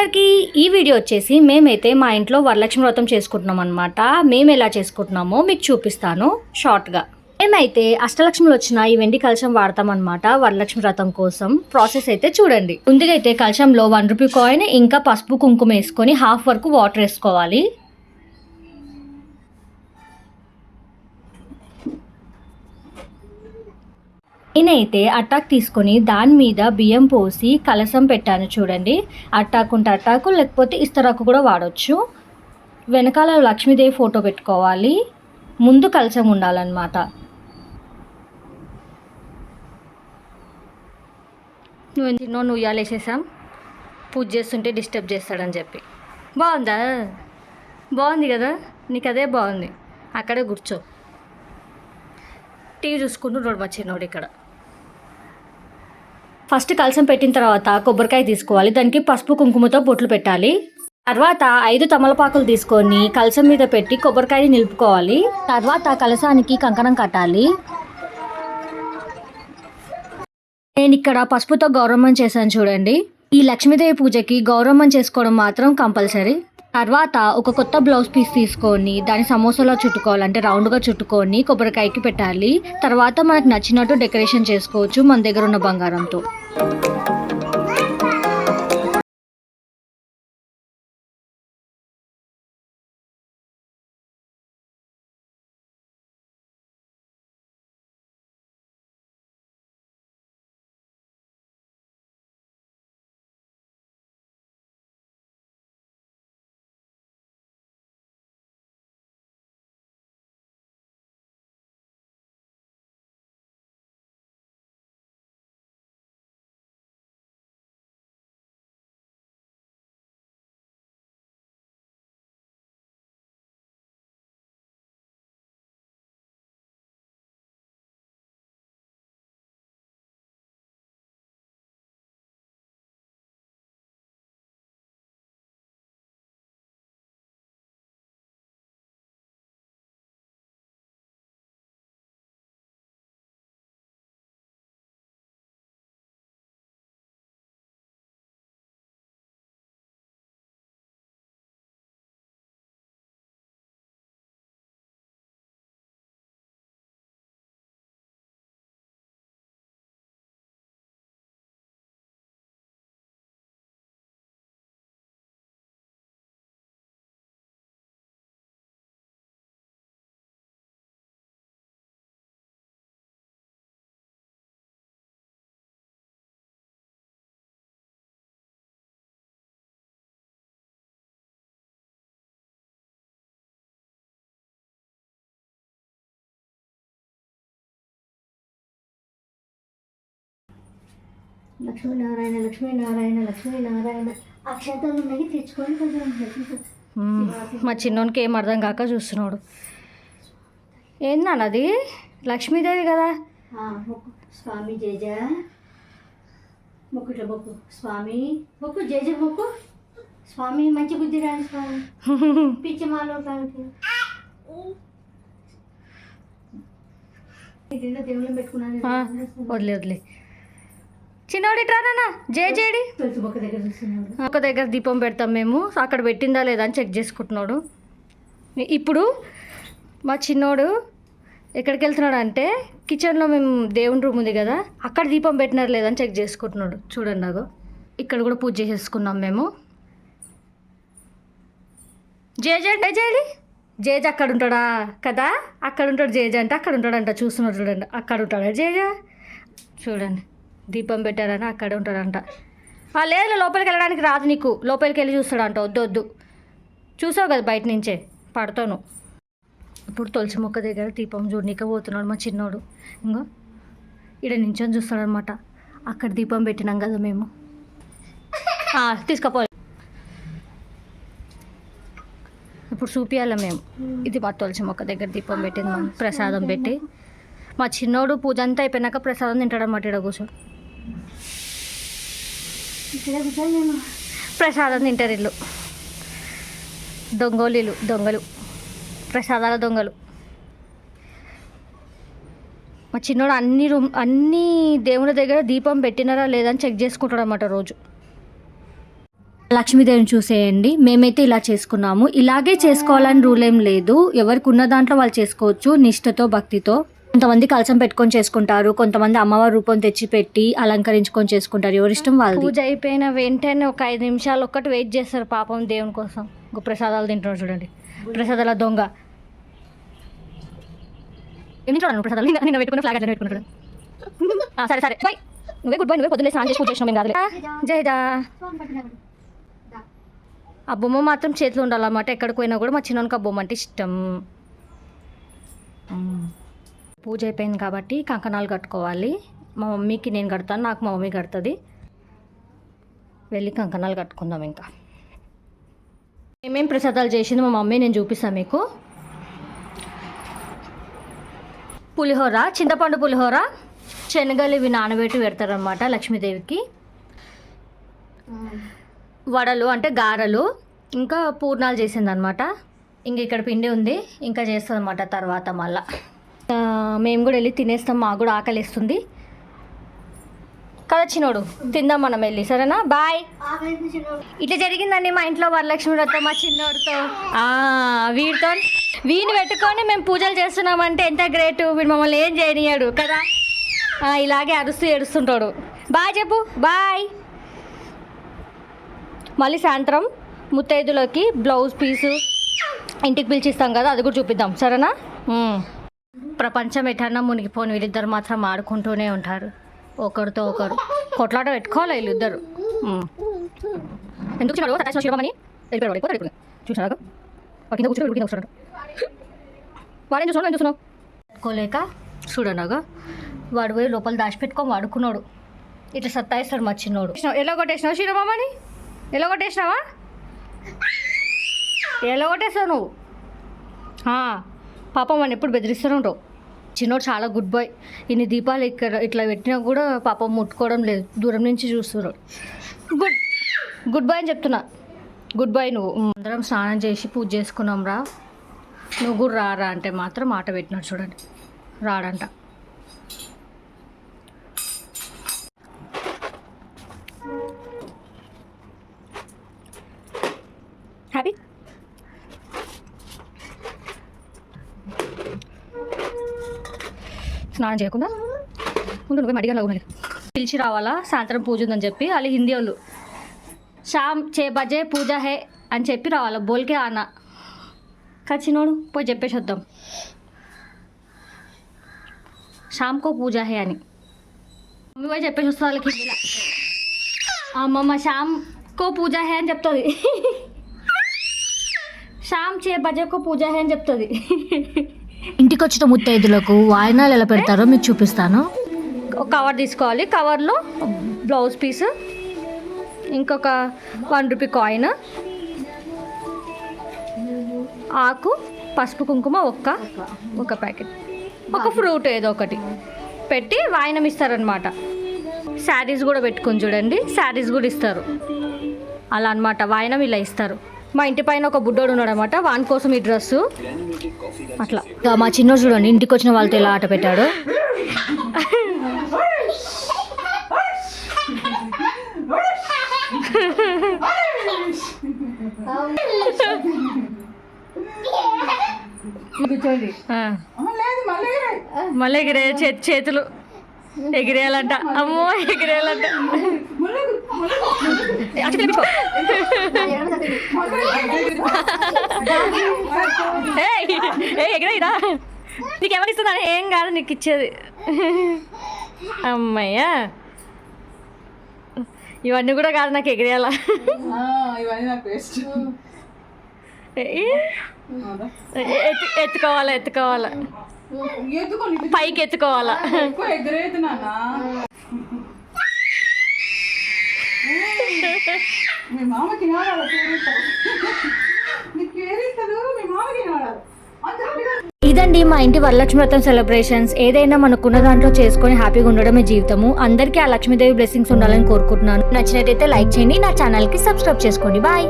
అందరికీ ఈ వీడియో వచ్చేసి మేమైతే మా ఇంట్లో వరలక్ష్మి వ్రతం చేసుకుంటున్నాం అనమాట మేము ఎలా చేసుకుంటున్నామో మీకు చూపిస్తాను షార్ట్గా. మేమైతే అష్టలక్ష్మిలో వచ్చిన ఈ వెండి కలశం వాడతాం అనమాట వరలక్ష్మి వ్రతం కోసం. ప్రాసెస్ అయితే చూడండి. ముందుగా అయితే కలశంలో వన్ రూపీ కాయిన్ ఇంకా పసుపు కుంకుమ వేసుకొని హాఫ్ వరకు వాటర్ వేసుకోవాలి. నేనైతే అట్టాకు తీసుకొని దాని మీద బియ్యం పోసి కలసం పెట్టాను చూడండి. అట్టాకు ఉంటే అట్టాకు లేకపోతే ఇస్తరాకు కూడా వాడచ్చు. వెనకాల లక్ష్మీదేవి ఫోటో పెట్టుకోవాలి. ముందు కలసం ఉండాలన్నమాట. నువ్వు ఎన్నో నుయ్యాలు వేసేసాం పూజ చేస్తుంటే డిస్టర్బ్ చేస్తాడని చెప్పి. బాగుందా? బాగుంది కదా? నీకు అదే బాగుంది. అక్కడే కూర్చో. టీవీ చూసుకుంటూ రోడ్ వచ్చినోడు ఇక్కడ. ఫస్ట్ కలసం పెట్టిన తర్వాత కొబ్బరికాయ తీసుకోవాలి దానికి పసుపు కుంకుమతో బొట్లు పెట్టాలి. తర్వాత ఐదు తమలపాకులు తీసుకొని కలసం మీద పెట్టి కొబ్బరికాయ నిలుపుకోవాలి. తర్వాత కలసానికి కంకణం కట్టాలి. నేను ఇక్కడ పసుపుతో గౌరవం చేశాను చూడండి. ఈ లక్ష్మీదేవి పూజకి గౌరవం చేసుకోవడం మాత్రం కంపల్సరీ. తర్వాత ఒక కొత్త బ్లౌజ్ పీస్ తీసుకొని దాని సమోసాలో చుట్టుకోవాలి అంటే రౌండ్గా చుట్టుకొని కొబ్బరికాయకి పెట్టాలి. తర్వాత మనకు నచ్చినట్టు డెకరేషన్ చేసుకోవచ్చు మన దగ్గర ఉన్న బంగారంతో. లక్ష్మీనారాయణ లక్ష్మీనారాయణ లక్ష్మీనారాయణ. అక్షంతలు ఉన్నాయి తెచ్చుకొని కొంచెం. మా చిన్నోనికి ఏం అర్థం కాక చూస్తున్నాడు. ఏందన్న అది? లక్ష్మీదేవి కదా? స్వామి జేజ మొక్కు ఇట్లా మొక్కు. స్వామి మొక్కు జేజ మొక్కు. స్వామి మంచి బుద్ధి రాని స్వామి. పిచ్చి మాలోకానికి ఇది దేవుళ్ళని పెట్టుకున్నాను వదిలే వదిలే. చిన్నోడి ఇట్రానా జే జేడి. ఒక దగ్గర దీపం పెడతాం మేము. అక్కడ పెట్టిందా లేదా అని చెక్ చేసుకుంటున్నాడు. ఇప్పుడు మా చిన్నోడు ఎక్కడికి వెళ్తున్నాడు అంటే కిచెన్లో మేము దేవుని రూమ్ ఉంది కదా అక్కడ దీపం పెట్టినారు లేదని చెక్ చేసుకుంటున్నాడు. చూడండి అగో. ఇక్కడ కూడా పూజ చేసేసుకున్నాం మేము. జేజ అంటే జేడి. జేజ అక్కడ ఉంటాడా? కదా? అక్కడ ఉంటాడు జేజ అంటే అక్కడ ఉంటాడంట చూస్తున్నాడు చూడండి. అక్కడ ఉంటాడా? జేజ చూడండి. దీపం పెట్టారని అక్కడే ఉంటాడంట ఆ, లేదు లోపలికి వెళ్ళడానికి రాదు నీకు. లోపలికి వెళ్ళి చూస్తాడంట. వద్దు వద్దు. చూసావు కదా బయట నుంచే? పడతాను. ఇప్పుడు తులసి మొక్క దగ్గర దీపం చూడనీక పోతున్నాడు మా చిన్నోడు. ఇంకో ఇక్కడ నించొని చూస్తాడనమాట అక్కడ దీపం పెట్టినాం కదా మేము. ఆ, తీసుకపో. ఇప్పుడు చూపియాలి మేము? ఇది మా తులసి మొక్క దగ్గర దీపం పెట్టింది ప్రసాదం పెట్టి. మా చిన్నోడు పూజ అంతా అయిపోయినాక ప్రసాదం తింటాడనమాట ఇక్కడ కూర్చో కూర్చొని. ప్రసాదం తింటారు ఇల్లు. దొంగోళ్ళు దొంగలు. ప్రసాదాల దొంగలు. మా చిన్నోడు అన్ని రూమ్ అన్ని దేవుని దగ్గర దీపం పెట్టినారా లేదని చెక్ చేసుకుంటాడు అన్నమాట రోజు. లక్ష్మీదేవిని చూసేయండి. మేమైతే ఇలా చేసుకున్నాము. ఇలాగే చేసుకోవాలని రూల్ ఏం లేదు. ఎవరికి ఉన్న దాంట్లో వాళ్ళు చేసుకోవచ్చు నిష్టతో భక్తితో. కొంతమంది కలసం పెట్టుకొని చేసుకుంటారు కొంతమంది అమ్మవారి రూపం తెచ్చి పెట్టి అలంకరించుకొని చేసుకుంటారు. ఎవరిష్టం వాళ్ళు పూజ అయిపోయిన వెంటనే ఒక ఐదు నిమిషాలు ఒక్కటి వెయిట్ చేస్తారు పాపం దేవుని కోసం. ప్రసాదాలు తింటున్నారు చూడండి. ప్రసాదాల దొంగ. ప్రసాదాలు? పెట్టుకున్న ఫ్లాగ్ అట్లా పెట్టుకున్నాడు సరే సరే. బై నువ్వే గుడ్ బై నువ్వే పొద్దున్నే స్నానం చేసి పూజ చేసినావు మేము కాదులే. జయదా స్వామి పట్టినప్పుడు దా. ఆ బొమ్మ మాత్రం చేతిలో ఉండాలన్నమాట. ఎక్కడికి పోయినా కూడా మా చిన్నోనికి ఆ బొమ్మ అంటే ఇష్టం. పూజ అయిపోయింది కాబట్టి కంకణాలు కట్టుకోవాలి. మా మమ్మీకి నేను కడతాను నాకు మా మమ్మీ కడుతుంది. వెళ్ళి కంకణాలు కట్టుకుందాం ఇంకా. ఏమేం ప్రసాదాలు చేసింది మా మమ్మీ నేను చూపిస్తాను మీకు. పులిహోర చింతపండు పులిహోర శనగలు ఇవి నానబెట్టి పెడతారనమాట లక్ష్మీదేవికి. వడలు అంటే గారెలు ఇంకా పూర్ణాలు చేసిందనమాట ఇంక ఇక్కడ పిండి ఉంది ఇంకా చేస్తుంది అనమాట తర్వాత మళ్ళీ. మేము కూడా వెళ్ళి తినేస్తాం మాకు కూడా ఆకలిస్తుంది. కదా చిన్నోడు తిందాం మనం వెళ్ళి సరేనా? బాయ్ ఇట్లా జరిగిందండి మా ఇంట్లో వరలక్ష్మి వ్రతం మా చిన్నోడితో. వీడితో వీని పెట్టుకొని మేము పూజలు చేస్తున్నామంటే ఎంత గ్రేట్ వీడు మమ్మల్ని ఏం చేయనియాడు కదా? ఇలాగే అరుస్తూ ఏడుస్తుంటాడు. బాయ్ చెప్పు బాయ్ మళ్ళీ సాయంత్రం ముత్తైదులోకి బ్లౌజ్ పీసు ఇంటికి పిలిచిస్తాం కదా అది కూడా చూపిద్దాం సరేనా? ప్రపంచం ఎటన్నా మునిగిపోని వీళ్ళిద్దరు మాత్రం ఆడుకుంటూనే ఉంటారు. ఒకరితో ఒకరు కొట్లాట పెట్టుకోవాలి వీళ్ళిద్దరు. ఎందుకు శివమని వెళ్ళిపోయాడు వెళ్ళిపోతాడు ఇప్పుడు కింద కూర్చొని కింద కూర్చున్నాడు వాడేం చూస్తున్నావు? పెట్టుకోలేక చూడనగా వాడు పోయి లోపల దాచిపెట్టుకొని వాడుకున్నాడు. ఇట్లా సత్తాయిస్తాడు మా చిన్నోడు. ఎలా కొట్టేసినావు? శివమామని ఎలా కొట్టేసినావా? ఎలా కొట్టేస్తావు నువ్వు? పాపం వాడిని ఎప్పుడు బెదిరిస్తూనే ఉంటావు చిన్నోడు చాలా గుడ్ బాయ్ ఇన్ని దీపాలు ఇక్కడ ఇట్లా పెట్టినా కూడా పాపం ముట్టుకోవడం లేదు. దూరం నుంచి చూస్తున్నాడు. గుడ్ గుడ్ బాయ్ అని చెప్తున్నా. గుడ్ బాయ్ నువ్వు. అందరం స్నానం చేసి పూజ చేసుకున్నాం రా. నువ్వు కూడా రారా అంటే మాత్రం మాట పెట్టినాడు చూడండి. రాడంట. స్నానం చేయకుండా ముందు నువ్వు అడిగాను మరి పిలిచి రావాలా? సాయంత్రం పూజ ఉందని చెప్పి వాళ్ళు హిందీ వాళ్ళు షామ్ చే బజే పూజ హే అని చెప్పి రావాలా? బోల్కే ఆనా. కచ్చినోడు పోయి చెప్పేసి వద్దాం. షామ్కో పూజ హే అని. మమ్మీ పోయి చెప్పేసి వస్తుంది వాళ్ళకి హిందీలో. అమ్మమ్మ షామ్కో పూజ హే అని చెప్తుంది. షామ్ చే బజేకో పూజ హే అని చెప్తుంది. ఇంటికి వచ్చిన ముత్తైదులకు వాయినాలు ఎలా పెడతారో మీకు చూపిస్తాను. కవర్ తీసుకోవాలి. కవర్లో బ్లౌజ్ పీస్ ఇంకొక వన్ రూపీ కాయిన్ ఆకు పసుపు కుంకుమ ఒక్క ఒక ప్యాకెట్. ఒక ఫ్రూట్ ఏదో ఒకటి పెట్టి వాయినం ఇస్తారనమాట శారీస్ కూడా పెట్టుకొని చూడండి. శారీస్ కూడా ఇస్తారు. అలా అన్నమాట. వాయినం ఇలా ఇస్తారు. మా ఇంటి పైన ఒక బుడ్డోడు ఉన్నాడు అనమాట వాని కోసం ఈ డ్రెస్సు. అట్లా. ఇక మా చిన్నోడు చూడండి ఇంటికి వచ్చిన వాళ్ళతో ఎలా ఆట పెట్టాడు. మళ్ళీ ఎగిరే చేతులు ఎగిరేయాలంట. అమ్మో ఎగిరేయాలంట. అటు పిలిపించుకో. ఏయ్, ఏయ్, ఎగిరేయరా నీకు ఎవరిస్తున్నా ఏం కాదు నీకు ఇచ్చేది అమ్మయ్యా ఇవన్నీ కూడా కాదు నాకు ఎగిరేయాలా ఇవన్నీ నాకు వేస్ట్ ఏ- ఎత్తు ఎత్తుకోవాలా ఎత్తుకోవాలా పైకి ఎత్తుకోవాలా మీ మామకి నాడాలి నీకు మీ మామకి నాడాలి ఇదండి మా ఇంటి వరలక్ష్మి వ్రతం సెలబ్రేషన్స్. ఏదైనా మనకున్న దాంట్లో చేసుకొని హ్యాపీగా ఉండడమే జీవితము. అందరికీ ఆ లక్ష్మీదేవి బ్లెస్సింగ్స్ ఉండాలని కోరుకుంటున్నాను. నచ్చినట్టయితే లైక్ చేయండి. నా ఛానల్కి సబ్స్క్రైబ్ చేసుకోండి. బాయ్.